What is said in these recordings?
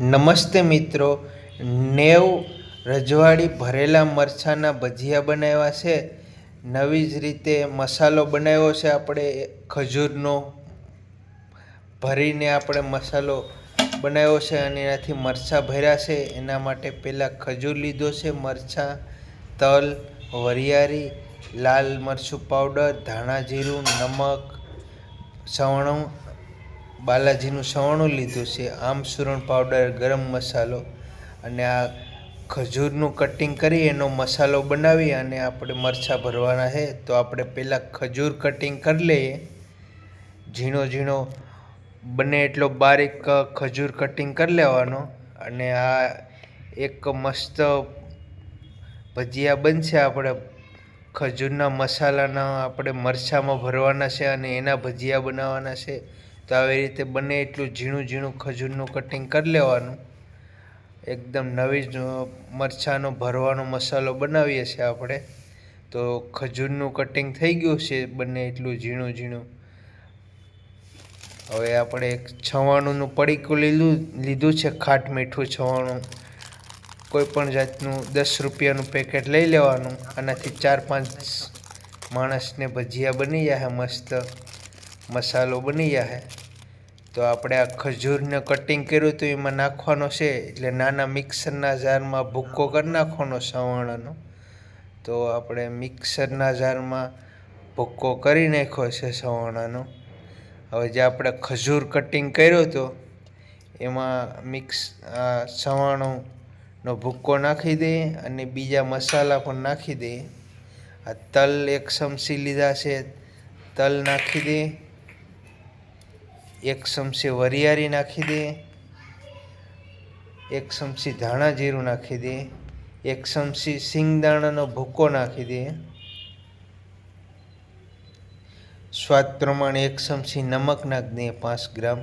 નમસ્તે મિત્રો. નેવ રજવાડી ભરેલા મરચાંના ભજીયા બનાવ્યા છે. નવી જ રીતે મસાલો બનાવ્યો છે આપણે ખજૂરનો. ભરીને આપણે મસાલો બનાવ્યો છે અને એનાથી મરચાં ભર્યા છે. એના માટે પહેલાં ખજૂર લીધો છે, મરચાં, તલ, વરિયાળી, લાલ મરચું પાવડર, ધાણા જીરું, નમક, સવણું બાલાજીનું સવણું લીધું છે. આમસૂરણ પાવડર, ગરમ મસાલો અને આ ખજૂરનું કટિંગ કરી એનો મસાલો બનાવી અને આપણે મરચાં ભરવાના છે. તો આપણે પહેલાં ખજૂર કટિંગ કરી લઈએ. ઝીણો ઝીણો બને એટલો બારીક ખજૂર કટિંગ કરી લેવાનો અને આ એક મસ્ત ભજીયા બનશે આપણે. ખજૂરના મસાલાના આપણે મરચાંમાં ભરવાના છે અને એના ભજીયા બનાવવાના છે. તો આવી રીતે બને એટલું ઝીણું ઝીણું ખજૂરનું કટિંગ કરી લેવાનું. એકદમ નવી મરચાંનો ભરવાનો મસાલો બનાવીએ છીએ આપણે. તો ખજૂરનું કટિંગ થઈ ગયું છે બંને એટલું ઝીણું ઝીણું. હવે આપણે એક છવાણુંનું પડીકું લીધું લીધું છે, ખાટ મીઠું છવાણું. કોઈ પણ જાતનું દસ રૂપિયાનું પેકેટ લઈ લેવાનું. આનાથી ચાર પાંચ માણસને ભજીયા બની જાય, મસ્ત. મસાલો બની જાય તો આપણે આ ખજૂરને કટિંગ કર્યું તો એમાં નાખવાનો છે, એટલે નાના મિક્સરના જારમાં ભૂક્કો કરી નાખવાનો સવાણાનો તો આપણે મિક્સરના જારમાં ભૂક્કો કરી નાખ્યો છે સવાણાનો હવે જે આપણે ખજૂર કટિંગ કર્યો હતો એમાં મિક્સ આ સવાણોનો ભૂક્કો નાખી દઈએ અને બીજા મસાલા પણ નાખી દઈએ. આ તલ એક ચમચી લીધા છે, તલ નાખી દઈએ. એક ચમચી વરિયાળી નાખી દઈએ એક ચમચી ધાણા જીરું નાખી દઈએ એક ચમચી સિંગદાણાનો ભૂકો નાખી દઈએ સ્વાદ પ્રમાણે એક ચમચી નમક નાખી દે, પાંચ ગ્રામ.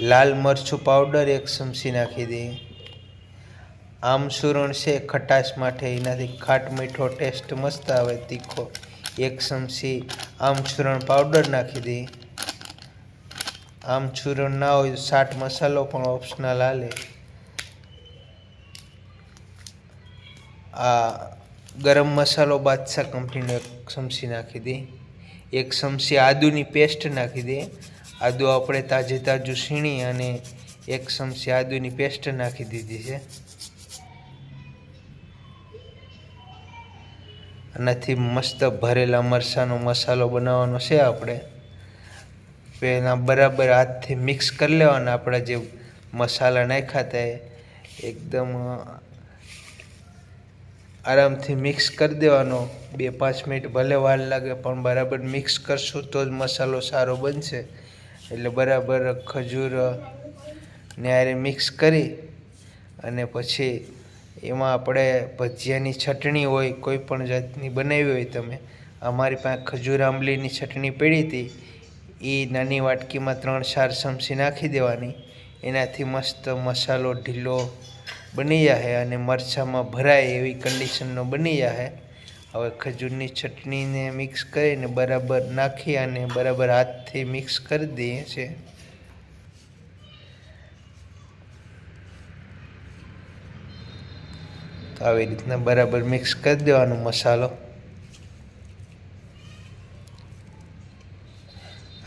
લાલ મરચું પાવડર એક ચમચી નાખી દઈએ આમસૂરણ છે, ખટાશ માટે એનાથી ખાટ મીઠો ટેસ્ટ મસ્ત આવે, તીખો. એક ચમચી આમચૂરણ પાવડર નાખી દઈએ આમચૂરણ ના હોય તો ચાટ મસાલો પણ ઓપ્શનલ હાલે. આ ગરમ મસાલો બાદશાહ કંપનીનો એક ચમચી નાખી દે. એક ચમચી આદુની પેસ્ટ નાખી દઈએ આદુ આપણે તાજે તાજું છીણી અને એક ચમચી આદુની પેસ્ટ નાખી દીધી છે. આનાથી મસ્ત ભરેલા મરચાંનો મસાલો બનાવવાનો છે આપણે. પહેલાં બરાબર હાથથી મિક્સ કરી લેવાના આપણા જે મસાલા નાખ્યા હતા એકદમ આરામથી મિક્સ કરી દેવાનો. બે પાંચ મિનિટ ભલે વાર લાગે પણ બરાબર મિક્સ કરશું તો જ મસાલો સારો બનશે. એટલે બરાબર ખજૂર ને મિક્સ કરી અને પછી એમાં આપણે ભજીયાની ચટણી હોય, કોઈ પણ જાતની બનાવી હોય તમે, અમારી પાસે ખજૂર આંબલીની ચટણી પડી હતી, એ નાની વાટકીમાં ત્રણ ચાર ચમચી નાખી દેવાની, એનાથી મસ્ત મસાલો ઢીલો બની જાય અને મરચાંમાં ભરાય એવી કન્ડિશનનો બની જાય હવે ખજૂરની ચટણીને મિક્સ કરીને બરાબર નાખી અને બરાબર હાથથી મિક્સ કરી દઈએ છીએ. આવી રીતના બરાબર મિક્સ કરી દેવાનો મસાલો.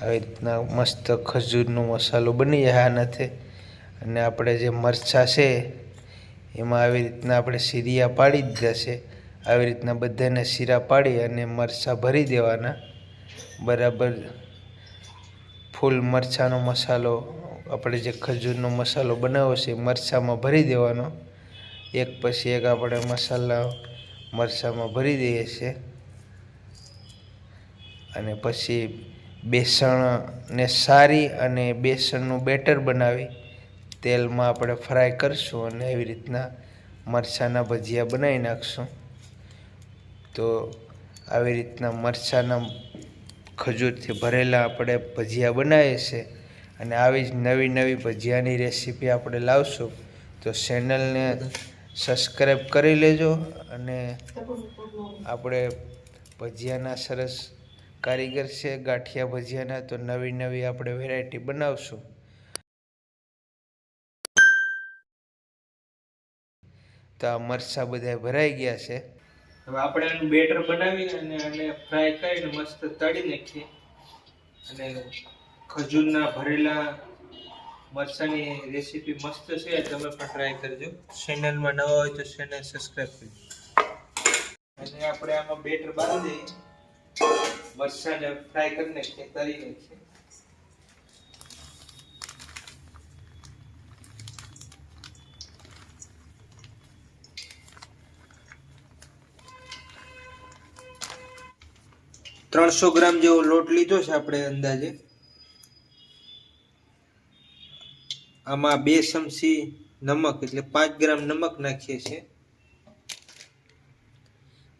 આવી રીતના મસ્ત ખજૂરનો મસાલો બની જાય આનાથી. અને આપણે જે મરચાં છે, એમાં આવી રીતના આપણે સીરિયા પાડી દીધા છે. આવી રીતના બધાને શીરા પાડી અને મરચાં ભરી દેવાના. બરાબર ફૂલ મરચાંનો મસાલો, આપણે જે ખજૂરનો મસાલો બનાવ્યો છે મરચાંમાં ભરી દેવાનો. એક પછી એક આપણે મસાલા મરચાંમાં ભરી દઈએ છીએ. અને પછી બેસણને સારી અને બેસણનું બેટર બનાવી તેલમાં આપણે ફ્રાય કરીશું અને એવી રીતના મરચાંના ભજીયા બનાવી નાખશું. તો આવી રીતના મરચાંના ખજૂરથી ભરેલા આપણે ભજીયા બનાવીએ છીએ અને આવી જ નવી નવી ભજીયાની રેસીપી આપણે લાવશું. તો ચેનલને સબસ્ક્રાઈબ કરી લેજો અને આપણે ભજીયાના સરસ કારીગર છે, ગાંઠિયા ભજીયાના, તો નવી નવી આપણે વેરાયટી બનાવશું. તો આ મરચાં બધા ભરાઈ ગયા છે. હવે આપણે એનું બેટર બનાવીને અને એને ફ્રાય કરીને મસ્ત તળી નાખીએ. અને ખજૂરના ભરેલા મરચાંની રેસીપી મસ્ત છે, તમે પણ ટ્રાય કરજો. ચેનલમાં નવા હોય તો ચેનલ સબસ્ક્રાઈબ કરજો. અને આપણે આમાં બેટર બાંધી દઈએ મરચાને ફ્રાય કરી નાખીએ તળી નાખીએ ત્રણસો ગ્રામ જેવો લોટ લીધો છે આપણે અંદાજે. આમાં બે ચમચી નમક એટલે પાંચ ગ્રામ નમક નાખીએ છીએ.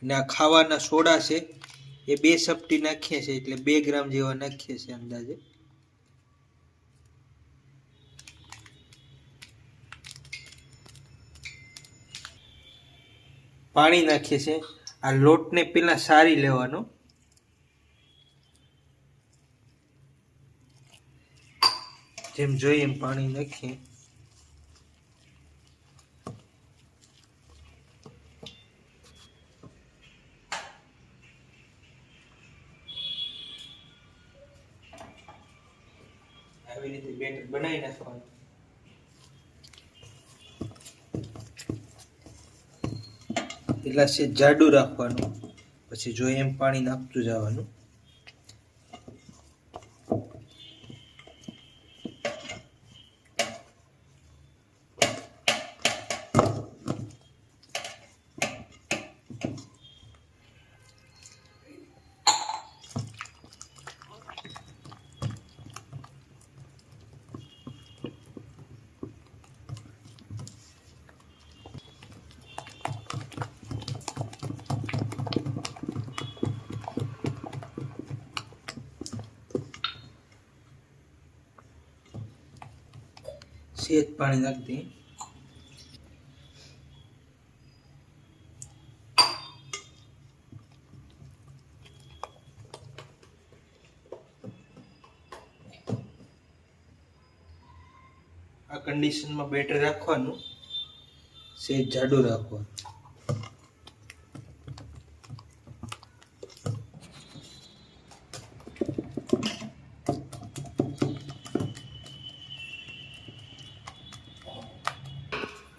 અને આ ખાવાના સોડા છે, એ બે ચપટી નાખીએ છીએ એટલે બે ગ્રામ જેવા નાખીએ છીએ અંદાજે. પાણી નાખીએ છીએ. આ લોટને પહેલાં સારી લેવાનો. જેમ જોઈએ એમ પાણી નાખીએ. આવી રીતે બેટર બનાવી નાખવાનું. એટલા છે જાડું રાખવાનું. પછી જોઈએ એમ પાણી નાખતું જવાનું. સેજ પાણી નાખી દઈએ આ કન્ડિશનમાં બેટર રાખવાનું. સેજ જાડું રાખવાનું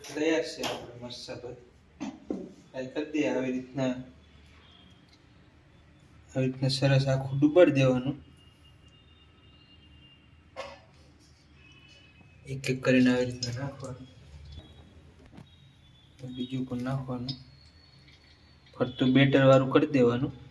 તૈયાર છે આપણે મરચા પર ટ્રાય કરી દઈએ આવી રીતના આવી રીતના સરસ આખું ડૂબાડી દેવાનું. એક એક કરીને આવી રીતના નાખવાનું. બીજું પણ નાખવાનું. ફરતું બેટર વાળું કરી દેવાનું.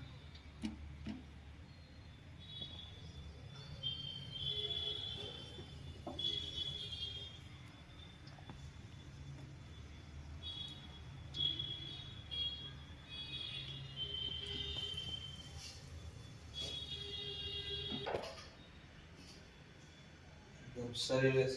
સરસ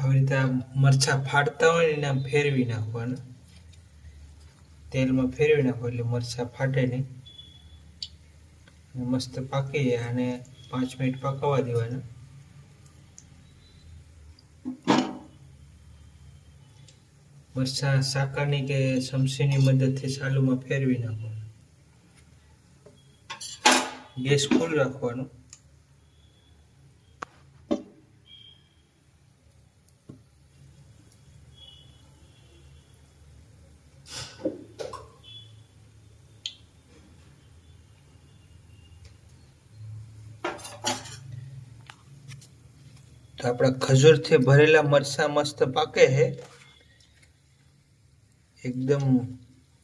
આવી રીતે આ મરચા ફાટતા હોય ને આમ ફેરવી નાખવાના. તેલમાં ફેરવી નાખો એટલે મરચા ફાટે નહીં. મસ્ત પાકી જાય અને પાંચ મિનિટ પકવવા દેવાના. મરચા સાકરની કે સમસીની મદદથી સાલુમાં ફેરવી નાખવાનું. ગેસ ફૂલ રાખવાનો. તો આપણા ખજૂરથી ભરેલા મરચાં મસ્ત પાકે છે એકદમ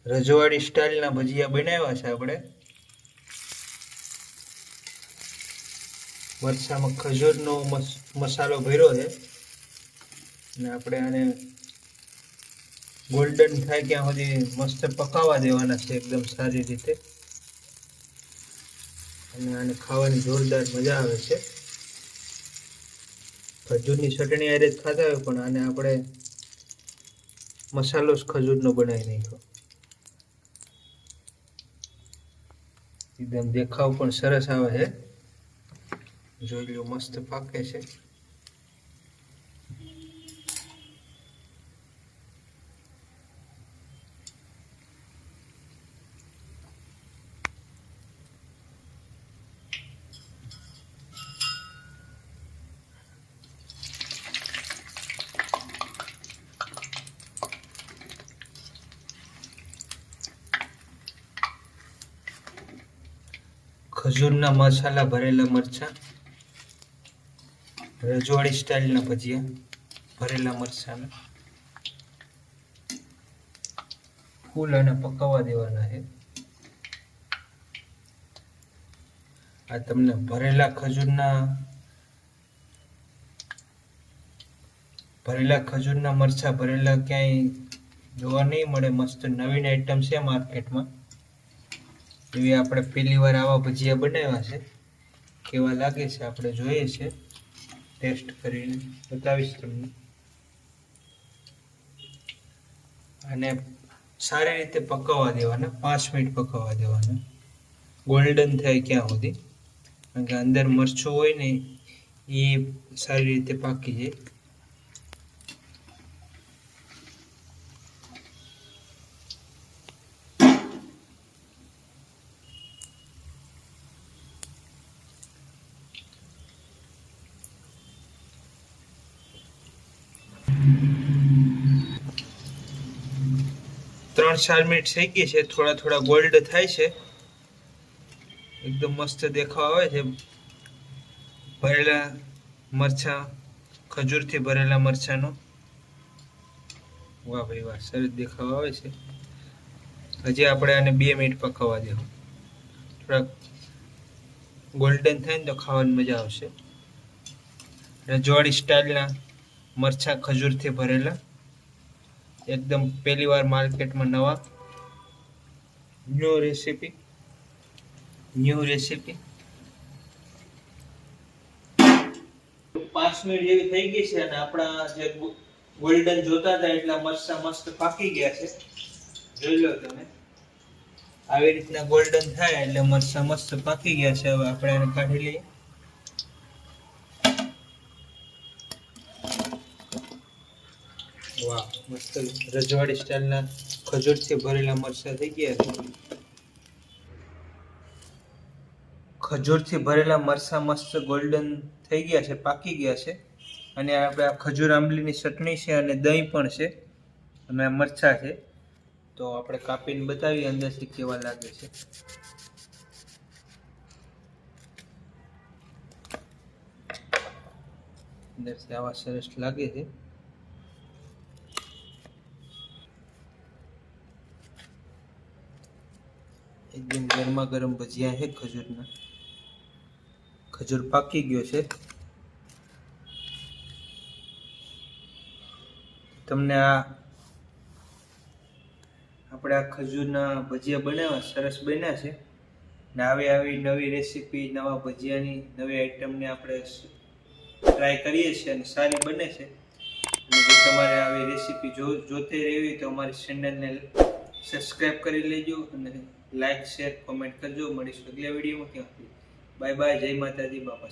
રજવાડી સ્ટાઇલના ભજીયા બનાવ્યા છે આપણે. મરચામાં ખજૂરનો મસ, મસાલો ભર્યો છે. અને આપણે આને ગોલ્ડન થાય ત્યાં સુધી મસ્ત પકાવવા દેવાના છે એકદમ સારી રીતે. અને આને ખાવાની જોરદાર મજા આવે છે. ખજૂરની ચટણી હારે જ ખાતા હોય પણ આને આપણે મસાલો જ ખજૂરનો બનાવી નાખ્યો. એકદમ દેખાવ પણ સરસ આવે છે. જોઈ લો મસ્ત પાકે છે. ખજૂરના મસાલા ભરેલા મરચાં, રજવાડી સ્ટાઇલના ભજીયા, ભરેલા મરચાંના ફૂલ અને પકાવવા દેવાના છે. આ તમને ભરેલા ખજૂરના ભરેલા ખજૂરના મરચાં ભરેલા ક્યાંય જોવા નહીં મળે. મસ્ત નવીન આઈટમ છે માર્કેટમાં એવી આપણે પહેલી વાર આવા ભજીયા બનાવ્યા છે. કેવા લાગે છે આપણે જોઈએ છે. ટેસ્ટ કરીને બતાવીશ તમને. અને સારી રીતે પકાવવા દેવાના, પાંચ મિનિટ પકાવવા દેવાના. ગોલ્ડન થાય ક્યાં સુધી. કારણ કે અંદર મરચું હોય ને, એ સારી રીતે પાકી જાય. ત્રણ ચાર મિનિટ થઈ ગઈ છે થોડા થોડા ગોલ્ડ થાય છે. એકદમ મસ્ત દેખાવ આવે છે. ભરેલા મરચા, ખજૂરથી ભરેલા મરચાનો. વાહ ભાઈ, વાહ, સરસ દેખાવ આવે છે. હજી આપણે આને બે મિનિટ પકાવવા દેવું. થોડાક ગોલ્ડન થાય ને તો ખાવાની મજા આવશે. રજવાડી સ્ટાઇલના મરચા, ખજૂરથી ભરેલા. એકદમ પહેલી વાર માર્કેટમાં નવા. ન્યૂ રેસીપી ન્યૂ રેસીપી પાંચ મિનિટ જેવી થઈ ગઈ છે અને આપણા જે ગોલ્ડન જોતા હતા એટલા મરચા મસ્ત પાકી ગયા છે. જોઈ લો તમે. આવી રીતના ગોલ્ડન થાય એટલે મરચા મસ્ત પાકી ગયા છે. હવે આપણે એને કાઢી લઈએ. વાહ, મસ્ત રજવાડી સ્ટાઇલના ખજૂરથી ભરેલા મરચા થઈ ગયા છે. ખજૂરથી ભરેલા મરચા મસ્ત ગોલ્ડન થઈ ગયા છે, પાકી ગયા છે. અને આપણે આ ખજૂર આંબલીની ચટણી છે અને દહીં પણ છે. અને આ મરચા છે. તો આપણે કાપીને બતાવીએ અંદરથી કેવા લાગે છે. અંદરથી આવા સરસ લાગે છે. એકદમ ગરમા ગરમ ભજીયા છે, ખજૂરના. ખજૂર પાકી ગયો છે. તમને આ આપણે આ ખજૂરના ભજીયા બનાવ્યા, સરસ બન્યા છે. ને આવી આવી નવી રેસીપી, નવા ભજીયાની, નવી આઈટમને આપણે ટ્રાય કરીએ છીએ અને સારી બને છે. જો તમારે આવી રેસીપી જો, જોતી રહેવી તો અમારી ચેનલને સબસ્ક્રાઈબ કરી લેજો અને લાઈક શેર કોમેન્ટ કરજો. મળીશું અગલા વિડીયોમાં. ક્યાં બાય બાય જય માતાજી. બાપા